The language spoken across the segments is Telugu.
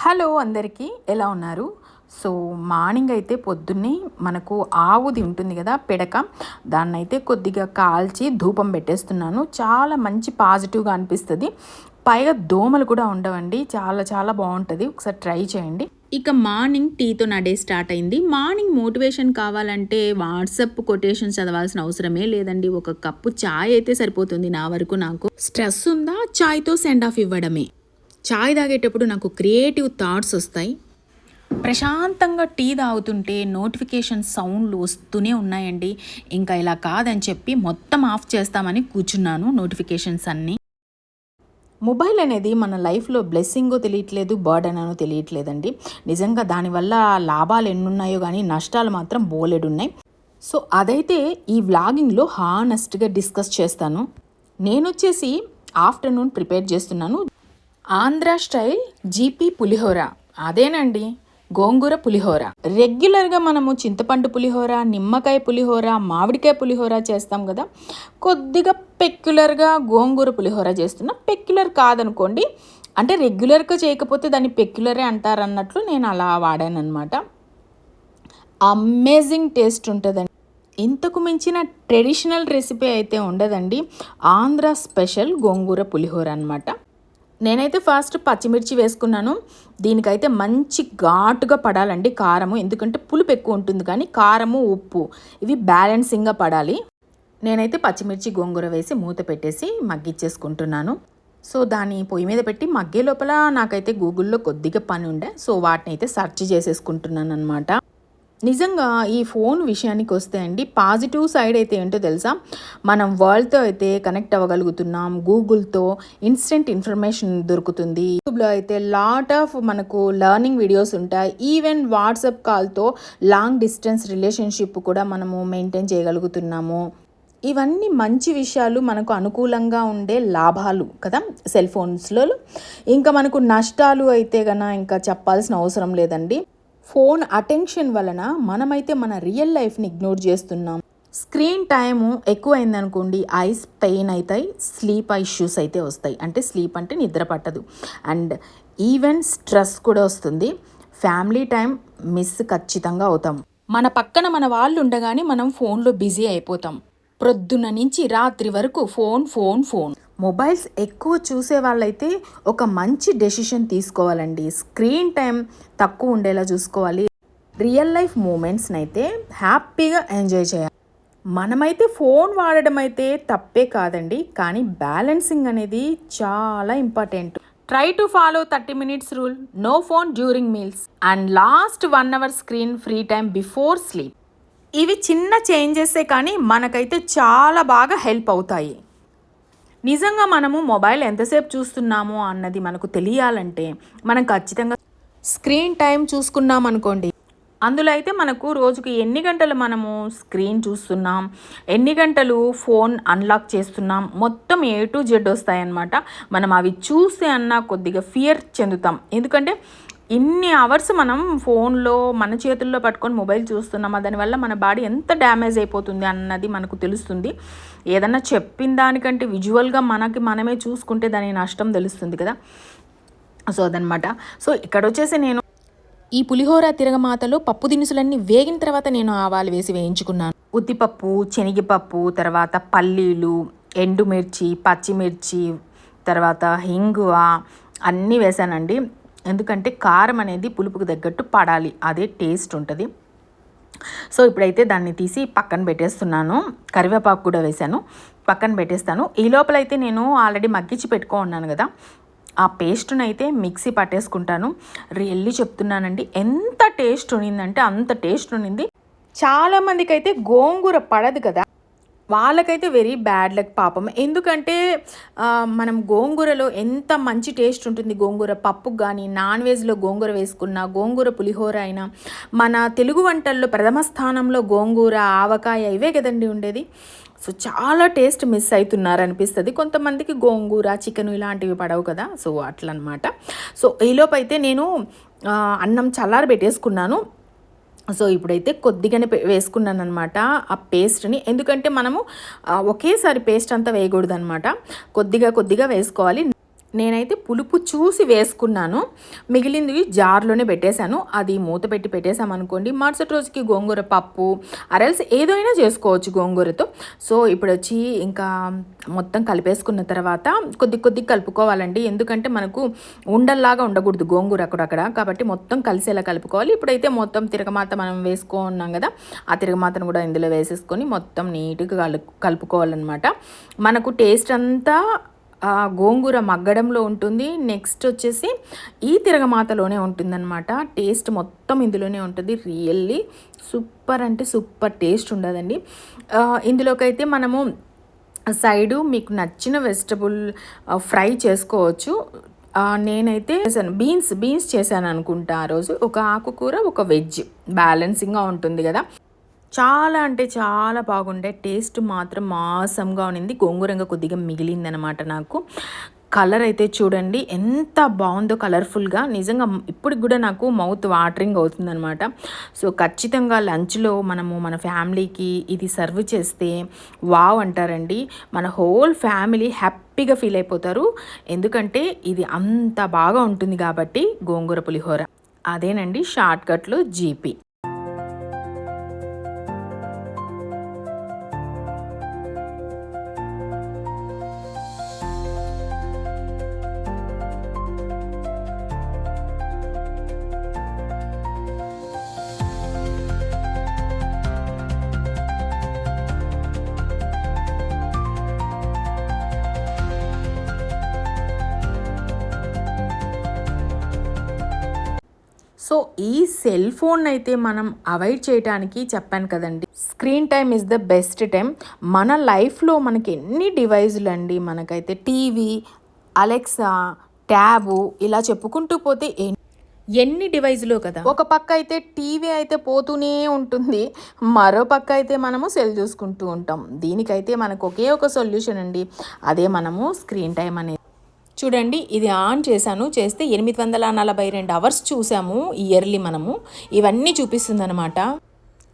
హలో అందరికీ ఎలా ఉన్నారు? సో మార్నింగ్ అయితే పొద్దున్నే మనకు ఆవుది ఉంటుంది కదా పిడక. దాన్ని అయితే కొద్దిగా కాల్చి ధూపం పెట్టేస్తున్నాను. చాలా మంచి పాజిటివ్గా అనిపిస్తుంది. పైగా దోమలు కూడా ఉండవండి. చాలా చాలా బాగుంటుంది. ఒకసారి ట్రై చేయండి. ఇక మార్నింగ్ టీతో నా డే స్టార్ట్ అయింది. మార్నింగ్ మోటివేషన్ కావాలంటే వాట్సప్ కొటేషన్ చదవాల్సిన అవసరమే లేదండి. ఒక కప్పు చాయ్ అయితే సరిపోతుంది నా వరకు నాకు. స్ట్రెస్ ఉందా? చాయ్తో సెండ్ ఆఫ్ ఇవ్వడమే. చాయ్ తాగేటప్పుడు నాకు క్రియేటివ్ థాట్స్ వస్తాయి. ప్రశాంతంగా టీ తాగుతుంటే నోటిఫికేషన్ సౌండ్లు వస్తూనే ఉన్నాయండి. ఇంకా ఇలా కాదని చెప్పి మొత్తం ఆఫ్ చేస్తామని కూర్చున్నాను నోటిఫికేషన్స్ అన్నీ. మొబైల్ అనేది మన లైఫ్లో బ్లెస్సింగో తెలియట్లేదు బర్డెన్ అనో తెలియట్లేదండి. నిజంగా దానివల్ల లాభాలు ఎన్నున్నాయో కానీ నష్టాలు మాత్రం బోలెడున్నాయి. సో అదైతే ఈ వ్లాగింగ్లో హానెస్ట్గా డిస్కస్ చేస్తాను. నేను వచ్చేసి ఆఫ్టర్నూన్ ప్రిపేర్ చేస్తున్నాను. Andhra style GP pulihora. అదేనండి గోంగూర పులిహోర. రెగ్యులర్గా మనము చింతపండు పులిహోర నిమ్మకాయ పులిహోర మామిడికాయ పులిహోర చేస్తాం కదా. కొద్దిగా పెక్యులర్గా గోంగూర పులిహోర చేస్తున్నా. పెక్యులర్ కాదనుకోండి అంటే రెగ్యులర్గా చేయకపోతే దాన్ని పెక్యులరే అంటారన్నట్లు నేను అలా వాడాను అనమాట అమేజింగ్ టేస్ట్ ఉంటుందండి. ఇంతకు మించిన ట్రెడిషనల్ రెసిపీ అయితే ఉండదండి. ఆంధ్ర స్పెషల్ గోంగూర పులిహోర అనమాట నేనైతే ఫస్ట్ పచ్చిమిర్చి వేసుకున్నాను. దీనికైతే మంచి ఘాటుగా పడాలండి కారము. ఎందుకంటే పులుపు ఎక్కువ ఉంటుంది కానీ కారము ఉప్పు ఇవి బ్యాలెన్సింగ్గా పడాలి. నేనైతే పచ్చిమిర్చి గోంగూర వేసి మూత పెట్టేసి మగ్గిచ్చేసుకుంటున్నాను. సో దాన్ని పొయ్యి మీద పెట్టి మగ్గే లోపల నాకైతే గూగుల్లో కొద్దిగా పని ఉండే. సో వాటిని అయితే సెర్చ్ చేసేసుకుంటున్నాను అనమాట నిజంగా ఈ ఫోన్ విషయానికి వస్తే అండి పాజిటివ్ సైడ్ అయితే ఏంటో తెలుసా? మనం వరల్డ్తో అయితే కనెక్ట్ అవ్వగలుగుతున్నాం గూగుల్తో ఇన్స్టెంట్ ఇన్ఫర్మేషన్ దొరుకుతుంది. యూట్యూబ్లో అయితే లాట్ ఆఫ్ మనకు లర్నింగ్ వీడియోస్ ఉంటాయి. ఈవెన్ వాట్సాప్ కాల్తో లాంగ్ డిస్టెన్స్ రిలేషన్షిప్ కూడా మనము మెయింటైన్ చేయగలుగుతున్నాము. ఇవన్నీ మంచి విషయాలు మనకు అనుకూలంగా ఉండే లాభాలు కదా సెల్ ఫోన్స్లో. ఇంకా మనకు నష్టాలు అయితే గన ఇంకా చెప్పాల్సిన అవసరం లేదండి. ఫోన్ అటెన్షన్ వలన మనమైతే మన రియల్ లైఫ్ని ఇగ్నోర్ చేస్తున్నాం. స్క్రీన్ టైము ఎక్కువైందనుకోండి ఐస్ పెయిన్ అవుతాయి స్లీప్ ఇష్యూస్ అయితే వస్తాయి. అంటే స్లీప్ అంటే నిద్ర పట్టదు. అండ్ ఈవెన్ స్ట్రెస్ కూడా వస్తుంది. ఫ్యామిలీ టైం మిస్ ఖచ్చితంగా అవుతాం. మన పక్కన మన వాళ్ళు ఉండగానే మనం ఫోన్లో బిజీ అయిపోతాం. ప్రొద్దున నుంచి రాత్రి వరకు ఫోన్ ఫోన్ ఫోన్. మొబైల్స్ ఎక్కువ చూసే వాళ్ళైతే ఒక మంచి డెసిషన్ తీసుకోవాలండి. స్క్రీన్ టైం తక్కువ ఉండేలా చూసుకోవాలి. రియల్ లైఫ్ మూమెంట్స్ని అయితే హ్యాపీగా ఎంజాయ్ చేయాలి. మనమైతే ఫోన్ వాడడం అయితే తప్పే కాదండి. కానీ బ్యాలెన్సింగ్ అనేది చాలా important. Try to follow thirty minutes rule. No phone during meals. And last one hour screen free time before sleep. ఇవి చిన్న చేంజెసే కానీ మనకైతే చాలా బాగా హెల్ప్ అవుతాయి. నిజంగా మనము మొబైల్ ఎంతసేపు చూస్తున్నాము అన్నది మనకు తెలియాలంటే మనం ఖచ్చితంగా స్క్రీన్ టైం చూసుకున్నాం అనుకోండి. అందులో అయితే మనకు రోజుకి ఎన్ని గంటలు మనము స్క్రీన్ చూస్తున్నాం ఎన్ని గంటలు ఫోన్ అన్లాక్ చేస్తున్నాం మొత్తం ఏ టు జెడ్ వస్తాయన్నమాట. మనం అవి చూస్తే అన్న కొద్దిగా ఫియర్ చెందుతాం. ఎందుకంటే ఇన్ని అవర్స్ మనం ఫోన్లో మన చేతుల్లో పట్టుకొని మొబైల్ చూస్తున్నామా? దానివల్ల మన బాడీ ఎంత డ్యామేజ్ అయిపోతుంది అన్నది మనకు తెలుస్తుంది. ఏదన్నా చెప్పిన దానికంటే విజువల్గా మనకి మనమే చూసుకుంటే దాని నష్టం తెలుస్తుంది కదా. సో అదనమాట సో ఇక్కడ వచ్చేసి నేను ఈ పులిహోర తిరగమాతలో పప్పు దినుసులన్నీ వేగిన తర్వాత నేను ఆవాలు వేసి వేయించుకున్నాను. ఉద్దిపప్పు శనగపప్పు తర్వాత పల్లీలు ఎండుమిర్చి పచ్చిమిర్చి తర్వాత హింగువ అన్నీ వేసానండి. ఎందుకంటే కారం అనేది పులుపుకు తగ్గట్టు పడాలి అదే టేస్ట్ ఉంటుంది. సో ఇప్పుడైతే దాన్ని తీసి పక్కన పెట్టేస్తున్నాను. కరివేపాకు కూడా వేశాను పక్కన పెట్టేస్తాను. ఈ లోపలైతే నేను ఆల్రెడీ మగ్గించి పెట్టుకో ఉన్నాను కదా ఆ పేస్ట్ని అయితే మిక్సీ పట్టేసుకుంటాను. రియల్లీ చెప్తున్నానండి ఎంత టేస్ట్ ఉన్నిందంటే అంత టేస్ట్ ఉన్నింది చాలామందికి అయితే గోంగూర పడదు కదా వాళ్ళకైతే వెరీ బ్యాడ్ లక్ పాపం. ఎందుకంటే మనం గోంగూరలో ఎంత మంచి టేస్ట్ ఉంటుంది గోంగూర పప్పుకు కానీ నాన్ వెజ్లో గోంగూర వేసుకున్న గోంగూర పులిహోర అయినా. మన తెలుగు వంటల్లో ప్రథమ స్థానంలో గోంగూర ఆవకాయ ఇవే కదండి ఉండేది. సో చాలా టేస్ట్ మిస్ అవుతున్నారు అనిపిస్తుంది కొంతమందికి గోంగూర చికెన్ ఇలాంటివి పడవు కదా. సో అట్లనమాట. సో ఈలోపు అయితే నేను అన్నం చల్లారి పెట్టేసుకున్నాను సో ఇప్పుడైతే కొద్దిగానే వేసుకున్నాను అనమాట ఆ పేస్ట్ని. ఎందుకంటే మనము ఒకేసారి పేస్ట్ అంతా వేయకూడదు అనమాట కొద్దిగా కొద్దిగా వేసుకోవాలి. నేనైతే పులుపు చూసి వేసుకున్నాను. మిగిలింది జార్లోనే పెట్టేశాను. అది మూత పెట్టి పెట్టేసామనుకోండి మరుసటి రోజుకి గోంగూర పప్పు అరల్స్ ఏదైనా చేసుకోవచ్చు గోంగూరతో. సో ఇప్పుడు వచ్చి ఇంకా మొత్తం కలిపేసుకున్న తర్వాత కొద్ది కొద్ది కలుపుకోవాలండి. ఎందుకంటే మనకు ఉండల్లాగా ఉండకూడదు గోంగూర అక్కడక్కడ కాబట్టి మొత్తం కలిసేలా కలుపుకోవాలి. ఇప్పుడైతే మొత్తం తిరగమాత మనం వేసుకున్నాం కదా ఆ తిరగమాతను కూడా ఇందులో వేసేసుకొని మొత్తం నీట్గా కలుపు కలుపుకోవాలన్నమాట. మనకు టేస్ట్ అంతా గోంగూర మగ్గడంలో ఉంటుంది. నెక్స్ట్ వచ్చేసి ఈ తిరగమాతలోనే ఉంటుందన్నమాట. టేస్ట్ మొత్తం ఇందులోనే ఉంటుంది. రియల్లీ సూపర్ అంటే సూపర్ టేస్ట్ ఉండదండి. ఇందులోకైతే మనము సైడు మీకు నచ్చిన వెజిటబుల్ ఫ్రై చేసుకోవచ్చు. నేనైతే చేశాను. బీన్స్ బీన్స్ చేశాను అనుకుంటా ఆ రోజు. ఒక ఆకుకూర ఒక వెజ్. బ్యాలెన్సింగ్గా ఉంటుంది కదా. చాలా అంటే చాలా బాగుండే. టేస్ట్ మాత్రం మాసంగా ఉన్నింది. గోంగూరంగా కొద్దిగా మిగిలిందనమాట నాకు. కలర్ అయితే చూడండి ఎంత బాగుందో కలర్ఫుల్గా నిజంగా ఇప్పటికి కూడా నాకు మౌత్ వాటరింగ్ అవుతుందనమాట సో ఖచ్చితంగా లంచ్లో మనము మన ఫ్యామిలీకి ఇది సర్వ్ చేస్తే వావ్ అంటారండి. మన హోల్ ఫ్యామిలీ హ్యాపీగా ఫీల్ అయిపోతారు. ఎందుకంటే ఇది అంత బాగా ఉంటుంది కాబట్టి గోంగూర పులిహోర. అదేనండి షార్ట్కట్లో జీపీ సో ఈ సెల్ ఫోన్ అయితే మనం అవాయిడ్ చేయడానికి చెప్పాను కదండి. Screen time is the best time మన లైఫ్లో మనకి ఎన్ని డివైజులు అండి? మనకైతే టీవీ అలెక్సా ట్యాబు ఇలా చెప్పుకుంటూ పోతే ఎన్ని డివైజులు కదా? ఒక పక్క అయితే టీవీ అయితే పోతూనే ఉంటుంది. మరో పక్క అయితే మనము సెల్ చూసుకుంటూ ఉంటాం. దీనికైతే మనకు ఒకే ఒక సొల్యూషన్ అండి. అదే మనము స్క్రీన్ టైం అనేది. చూడండి ఇది ఆన్ చేశాను. చేస్తే ఎనిమిది వందల నలభై రెండు అవర్స్ చూసాము ఇయర్లీ మనము. ఇవన్నీ చూపిస్తుంది అనమాట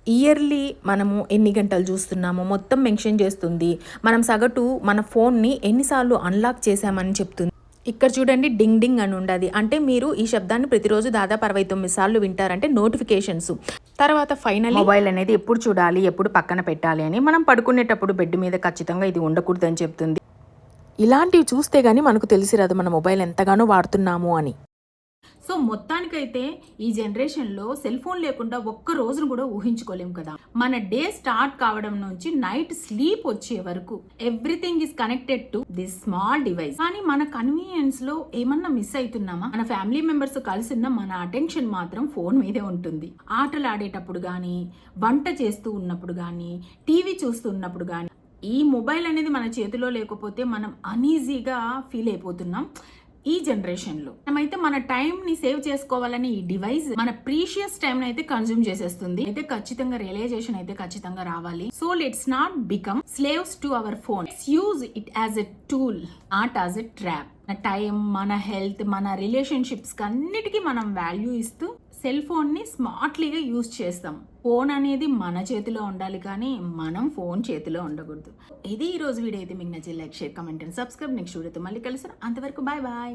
ఇయర్లీ మనము ఎన్ని గంటలు చూస్తున్నామో మొత్తం మెన్షన్ చేస్తుంది. మనం సగటు మన ఫోన్ని ఎన్నిసార్లు అన్లాక్ చేశామని చెప్తుంది. ఇక్కడ చూడండి డింగ్ డింగ్ అని ఉండదు. అంటే మీరు ఈ శబ్దాన్ని ప్రతిరోజు దాదాపు అరవై తొమ్మిది సార్లు వింటారంటే నోటిఫికేషన్స్. తర్వాత ఫైనల్ మొబైల్ అనేది ఎప్పుడు చూడాలి ఎప్పుడు పక్కన పెట్టాలి అని మనం పడుకునేటప్పుడు బెడ్ మీద ఖచ్చితంగా ఇది ఉండకూడదని చెప్తుంది. ఇలాంటివి చూస్తే కానీ మనకు తెలిసిరాదు మన మొబైల్ ఎంతగానో వాడుతున్నాము అని. సో మొత్తానికైతే ఈ జనరేషన్లో సెల్ ఫోన్ లేకుండా ఒక్క రోజును కూడా ఊహించుకోలేము కదా. మన డే స్టార్ట్ కావడం నుంచి నైట్ స్లీప్ వచ్చే వరకు everything is connected to this small device కానీ మన కన్వీనియన్స్లో ఏమన్నా మిస్ అవుతున్నామా మన ఫ్యామిలీ మెంబర్స్ కలిసి ఉన్న మన అటెన్షన్ మాత్రం ఫోన్ మీదే ఉంటుంది. ఆటలు ఆడేటప్పుడు కానీ వంట చేస్తూ ఉన్నప్పుడు కానీ టీవీ చూస్తూ ఉన్నప్పుడు కానీ ఈ మొబైల్ అనేది మన చేతిలో లేకపోతే మనం అనీజీగా ఫీల్ అయిపోతున్నాం ఈ జనరేషన్లో మనమైతే మన టైంని సేవ్ చేసుకోవాలని ఈ డివైస్ మన ప్రీషియస్ టైం అయితే కన్జ్యూమ్ చేసేస్తుంది. అయితే ఖచ్చితంగా రియలైజేషన్ అయితే ఖచ్చితంగా రావాలి. So let's not become slaves to our phone use it as a tool not as a trap మన టైం మన హెల్త్ మన రిలేషన్షిప్స్ అన్నిటికీ మనం వాల్యూ ఇస్తూ సెల్ ఫోన్ని స్మార్ట్లీగా యూజ్ చేస్తాం. ఫోన్ అనేది మన చేతిలో ఉండాలి కానీ మనం ఫోన్ చేతిలో ఉండకూడదు. ఇది ఈరోజు వీడియో. అయితే మీకు నచ్చే like share comment and subscribe. Next వీడియోతో మళ్ళీ కలుస్తాను అంతవరకు బాయ్ బాయ్.